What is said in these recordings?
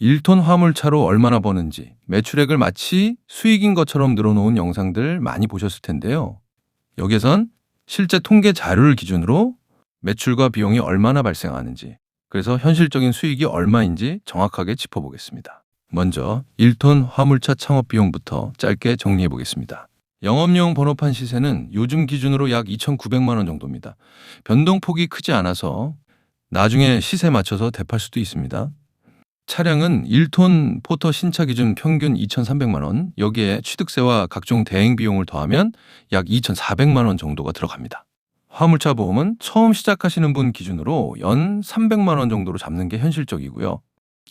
1톤 화물차로 얼마나 버는지 매출액을 마치 수익인 것처럼 늘어놓은 영상들 많이 보셨을 텐데요. 여기선 실제 통계 자료를 기준으로 매출과 비용이 얼마나 발생하는지 그래서 현실적인 수익이 얼마인지 정확하게 짚어보겠습니다. 먼저 1톤 화물차 창업 비용부터 짧게 정리해 보겠습니다. 영업용 번호판 시세는 요즘 기준으로 약 2,900만 원 정도입니다. 변동폭이 크지 않아서 나중에 시세 맞춰서 대팔 수도 있습니다. 차량은 1톤 포터 신차 기준 평균 2,300만 원, 여기에 취득세와 각종 대행 비용을 더하면 약 2,400만 원 정도가 들어갑니다. 화물차 보험은 처음 시작하시는 분 기준으로 연 300만 원 정도로 잡는 게 현실적이고요.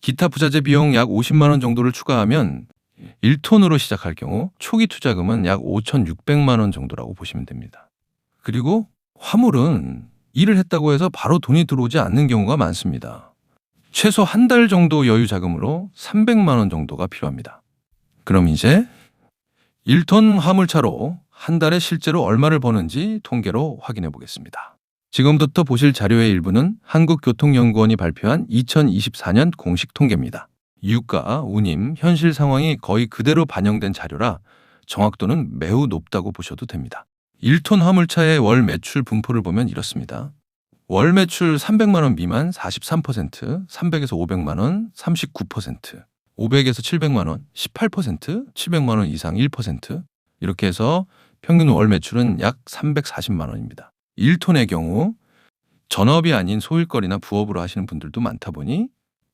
기타 부자재 비용 약 50만 원 정도를 추가하면 1톤으로 시작할 경우 초기 투자금은 약 5,600만 원 정도라고 보시면 됩니다. 그리고 화물은 일을 했다고 해서 바로 돈이 들어오지 않는 경우가 많습니다. 최소 한 달 정도 여유 자금으로 300만 원 정도가 필요합니다. 그럼 이제 1톤 화물차로 한 달에 실제로 얼마를 버는지 통계로 확인해 보겠습니다. 지금부터 보실 자료의 일부는 한국교통연구원이 발표한 2024년 공식 통계입니다. 유가, 운임, 현실 상황이 거의 그대로 반영된 자료라 정확도는 매우 높다고 보셔도 됩니다. 1톤 화물차의 월 매출 분포를 보면 이렇습니다. 월 매출 300만 원 미만 43%, 300에서 500만 원 39%, 500에서 700만 원 18%, 700만 원 이상 1%, 이렇게 해서 평균 월 매출은 약 340만 원입니다. 1톤의 경우 전업이 아닌 소일거리나 부업으로 하시는 분들도 많다 보니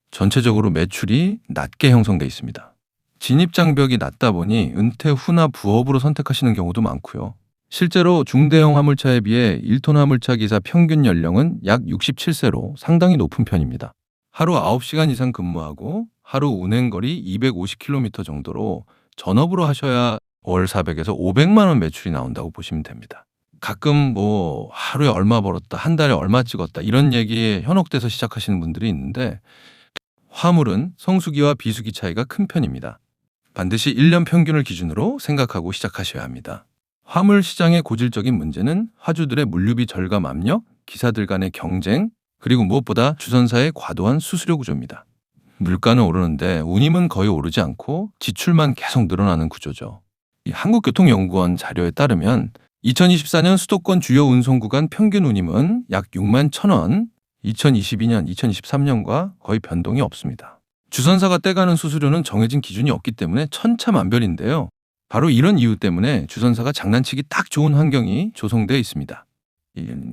전체적으로 매출이 낮게 형성돼 있습니다. 진입 장벽이 낮다 보니 은퇴 후나 부업으로 선택하시는 경우도 많고요. 실제로 중대형 화물차에 비해 1톤 화물차 기사 평균 연령은 약 67세로 상당히 높은 편입니다. 하루 9시간 이상 근무하고 하루 운행거리 250km 정도로 전업으로 하셔야 월 400에서 500만 원 매출이 나온다고 보시면 됩니다. 가끔 뭐 하루에 얼마 벌었다, 한 달에 얼마 찍었다 이런 얘기에 현혹돼서 시작하시는 분들이 있는데 화물은 성수기와 비수기 차이가 큰 편입니다. 반드시 1년 평균을 기준으로 생각하고 시작하셔야 합니다. 화물 시장의 고질적인 문제는 화주들의 물류비 절감 압력, 기사들 간의 경쟁, 그리고 무엇보다 주선사의 과도한 수수료 구조입니다. 물가는 오르는데 운임은 거의 오르지 않고 지출만 계속 늘어나는 구조죠. 이 한국교통연구원 자료에 따르면 2024년 수도권 주요 운송 구간 평균 운임은 약 6만 1,000원, 2022년, 2023년과 거의 변동이 없습니다. 주선사가 떼가는 수수료는 정해진 기준이 없기 때문에 천차만별인데요. 바로 이런 이유 때문에 주선사가 장난치기 딱 좋은 환경이 조성되어 있습니다.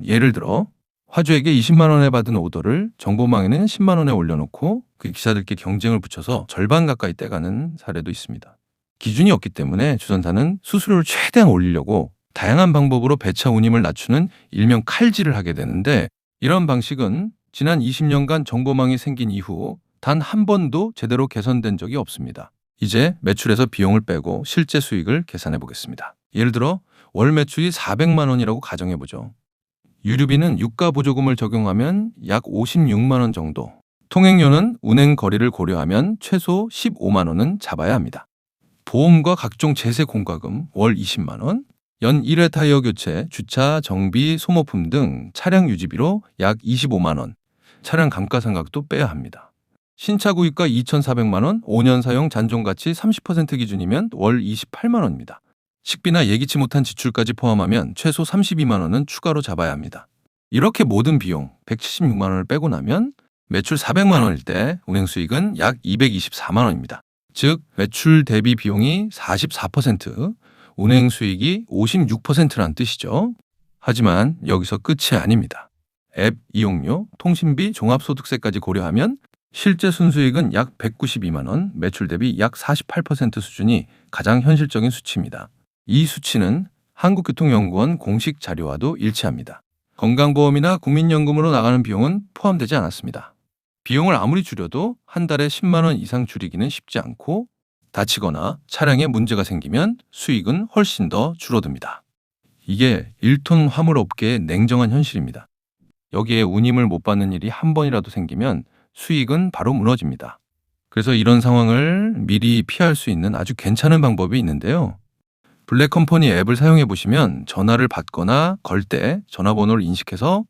예를 들어 화주에게 20만 원에 받은 오더를 정보망에는 10만 원에 올려놓고 그 기사들께 경쟁을 붙여서 절반 가까이 떼가는 사례도 있습니다. 기준이 없기 때문에 주선사는 수수료를 최대한 올리려고 다양한 방법으로 배차 운임을 낮추는 일명 칼질을 하게 되는데 이런 방식은 지난 20년간 정보망이 생긴 이후 단 한 번도 제대로 개선된 적이 없습니다. 이제 매출에서 비용을 빼고 실제 수익을 계산해 보겠습니다. 예를 들어 월 매출이 400만 원이라고 가정해 보죠. 유류비는 유가 보조금을 적용하면 약 56만 원 정도. 통행료는 운행 거리를 고려하면 최소 15만 원은 잡아야 합니다. 보험과 각종 제세 공과금 월 20만 원, 연 1회 타이어 교체, 주차, 정비, 소모품 등 차량 유지비로 약 25만 원, 차량 감가상각도 빼야 합니다. 신차 구입가 2,400만 원, 5년 사용 잔존 가치 30% 기준이면 월 28만 원입니다. 식비나 예기치 못한 지출까지 포함하면 최소 32만 원은 추가로 잡아야 합니다. 이렇게 모든 비용 176만 원을 빼고 나면 매출 400만 원일 때 운행 수익은 약 224만 원입니다. 즉 매출 대비 비용이 44%, 운행 수익이 56%라는 뜻이죠. 하지만 여기서 끝이 아닙니다. 앱 이용료, 통신비, 종합소득세까지 고려하면 실제 순수익은 약 192만 원, 매출 대비 약 48% 수준이 가장 현실적인 수치입니다. 이 수치는 한국교통연구원 공식 자료와도 일치합니다. 건강보험이나 국민연금으로 나가는 비용은 포함되지 않았습니다. 비용을 아무리 줄여도 한 달에 10만 원 이상 줄이기는 쉽지 않고 다치거나 차량에 문제가 생기면 수익은 훨씬 더 줄어듭니다. 이게 1톤 화물업계의 냉정한 현실입니다. 여기에 운임을 못 받는 일이 한 번이라도 생기면 수익은 바로 무너집니다. 그래서 이런 상황을 미리 피할 수 있는 아주 괜찮은 방법이 있는데요. 블랙 컴퍼니 앱을 사용해 보시면 전화를 받거나 걸 때 전화번호를 인식해서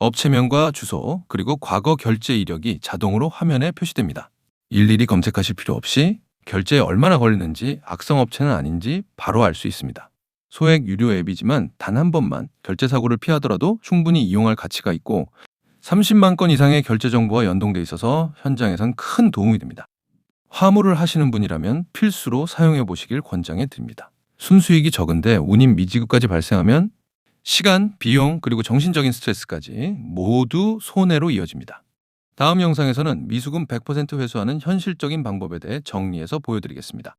업체명과 주소 그리고 과거 결제 이력이 자동으로 화면에 표시됩니다. 일일이 검색하실 필요 없이 결제에 얼마나 걸리는지 악성업체는 아닌지 바로 알 수 있습니다. 소액 유료 앱이지만 단 한 번만 결제 사고를 피하더라도 충분히 이용할 가치가 있고 30만 건 이상의 결제 정보와 연동돼 있어서 현장에선 큰 도움이 됩니다. 화물을 하시는 분이라면 필수로 사용해 보시길 권장해 드립니다. 순수익이 적은데 운임 미지급까지 발생하면 시간, 비용, 그리고 정신적인 스트레스까지 모두 손해로 이어집니다. 다음 영상에서는 미수금 100% 회수하는 현실적인 방법에 대해 정리해서 보여드리겠습니다.